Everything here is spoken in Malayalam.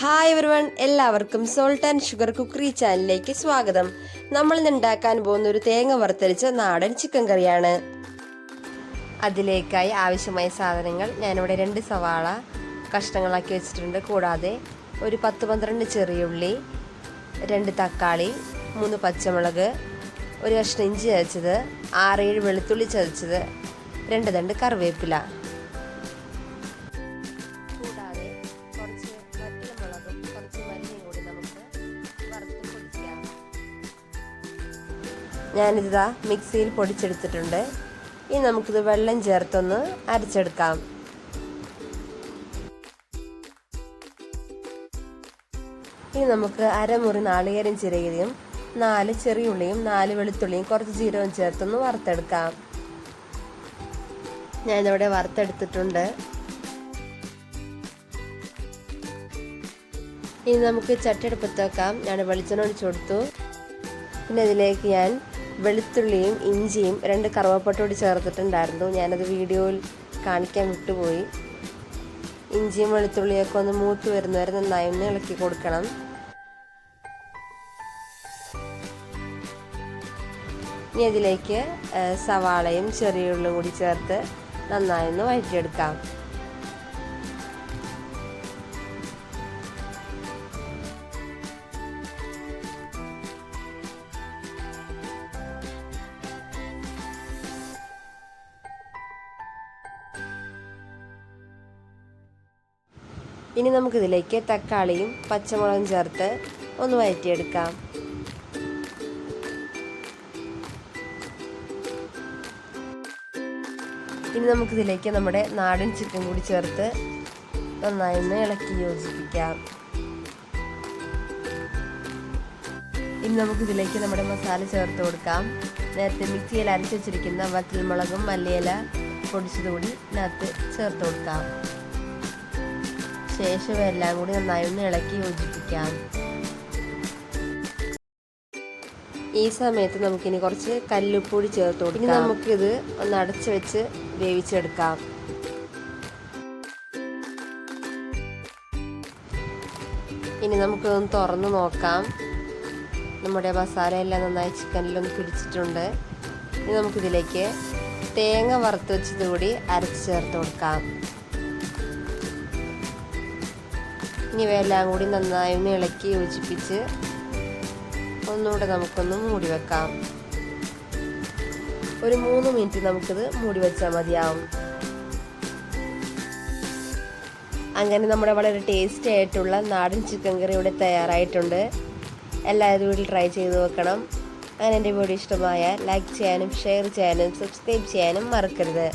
ഹായ് എവരിവൺ എല്ലാവർക്കും സോൾട്ട് ആൻഡ് ഷുഗർ കുക്കറി ചാനലിലേക്ക് സ്വാഗതം. നമ്മൾ ഇന്ന് ഉണ്ടാക്കാൻ പോകുന്ന ഒരു തേങ്ങ വറുത്തരിച്ച നാടൻ ചിക്കൻ കറിയാണ്. അതിലേക്കായി ആവശ്യമായ സാധനങ്ങൾ ഞാനിവിടെ രണ്ട് സവാള കഷ്ണങ്ങളാക്കി വെച്ചിട്ടുണ്ട്. കൂടാതെ ഒരു പത്ത് പന്ത്രണ്ട് ചെറിയുള്ളി രണ്ട് തക്കാളി മൂന്ന് പച്ചമുളക് ഒരു കഷ്ണം ഇഞ്ചി ചതച്ചത് ആറേഴ് വെളുത്തുള്ളി ചതച്ചത് രണ്ട് തണ്ട് കറിവേപ്പില. ഞാനിതാ മിക്സിയിൽ പൊടിച്ചെടുത്തിട്ടുണ്ട്. ഇനി നമുക്കിത് വെള്ളം ചേർത്തൊന്ന് അരച്ചെടുക്കാം. ഇനി നമുക്ക് അരമുറി നാളികേരം ചിരകിയും നാല് ചെറിയുള്ളിയും നാല് വെളുത്തുള്ളിയും കുറച്ച് ജീരകവും ചേർത്തൊന്ന് വറുത്തെടുക്കാം. ഞാനിവിടെ വറുത്തെടുത്തിട്ടുണ്ട്. ഇനി നമുക്ക് ചട്ടെടുപ്പത്ത് വെക്കാം. ഞാൻ വെളിച്ചെണ്ണ ഒഴിച്ചു കൊടുത്തു. പിന്നെ ഇതിലേക്ക് ഞാൻ വെളുത്തുള്ളിയും ഇഞ്ചിയും രണ്ട് കറുവപ്പട്ടോടി ചേർത്തിട്ടുണ്ടായിരുന്നു. ഞാനത് വീഡിയോയിൽ കാണിക്കാൻ വിട്ടുപോയി. ഇഞ്ചിയും വെളുത്തുള്ളിയൊക്കെ ഒന്ന് മൂത്ത് വരുന്നവരെ നന്നായി ഒന്ന് ഇളക്കി കൊടുക്കണം. ഇനി അതിലേക്ക് സവാളയും ചെറിയ ഉള്ളും കൂടി ചേർത്ത് നന്നായി ഒന്ന് വഴറ്റിയെടുക്കാം. ഇനി നമുക്കിതിലേക്ക് തക്കാളിയും പച്ചമുളകും ചേർത്ത് ഒന്ന് വഴറ്റിയെടുക്കാം. ഇനി നമുക്കിതിലേക്ക് നമ്മുടെ നാടൻ ചിക്കൻ കൂടി ചേർത്ത് നന്നായി ഒന്ന് ഇളക്കി യോജിപ്പിക്കാം. ഇനി നമുക്കിതിലേക്ക് നമ്മുടെ മസാല ചേർത്ത് കൊടുക്കാം. നേരത്തെ മിക്സിയിൽ അരച്ച് വെച്ചിരിക്കുന്ന വറ്റൽമുളകും മല്ലിയില പൊടിച്ചതുകൂടി ഇതിനകത്ത് ചേർത്ത് കൊടുക്കാം. ശേഷം എല്ലാം കൂടി നന്നായി ഒന്ന് ഇളക്കി യോജിപ്പിക്കാം. ഈ സമയത്ത് നമുക്കിനി കുറച്ച് കല്ലുപ്പൊടി ചേർത്ത് കൊടുക്കാം. ഇനി നമുക്കിത് ഒന്ന് അടച്ച് വെച്ച് വേവിച്ചെടുക്കാം. ഇനി നമുക്കൊന്ന് തുറന്ന് നോക്കാം. നമ്മുടെ മസാല എല്ലാം നന്നായി ചിക്കനിലൊന്ന് പിടിച്ചിട്ടുണ്ട്. ഇനി നമുക്കിതിലേക്ക് തേങ്ങ വറുത്ത് വെച്ചതുകൂടി അരച്ച് ചേർത്ത് കൊടുക്കാം. ഇനി ഇവയെല്ലാം കൂടി നന്നായി ഒന്ന് ഇളക്കി യോജിപ്പിച്ച് ഒന്നുകൂടെ നമുക്കൊന്ന് മൂടി വെക്കാം. ഒരു മൂന്ന് മിനിറ്റ് നമുക്കിത് മൂടി വെച്ചാൽ മതിയാവും. അങ്ങനെ നമ്മുടെ വളരെ ടേസ്റ്റി ആയിട്ടുള്ള നാടൻ ചിക്കൻ കറി ഇവിടെ തയ്യാറായിട്ടുണ്ട്. എല്ലാവരും വീട്ടിൽ ട്രൈ ചെയ്ത് നോക്കണം. അങ്ങനെ എന്റെ വീഡിയോ ഇഷ്ടമായ ലൈക്ക് ചെയ്യാനും ഷെയർ ചെയ്യാനും സബ്സ്ക്രൈബ് ചെയ്യാനും മറക്കരുത്.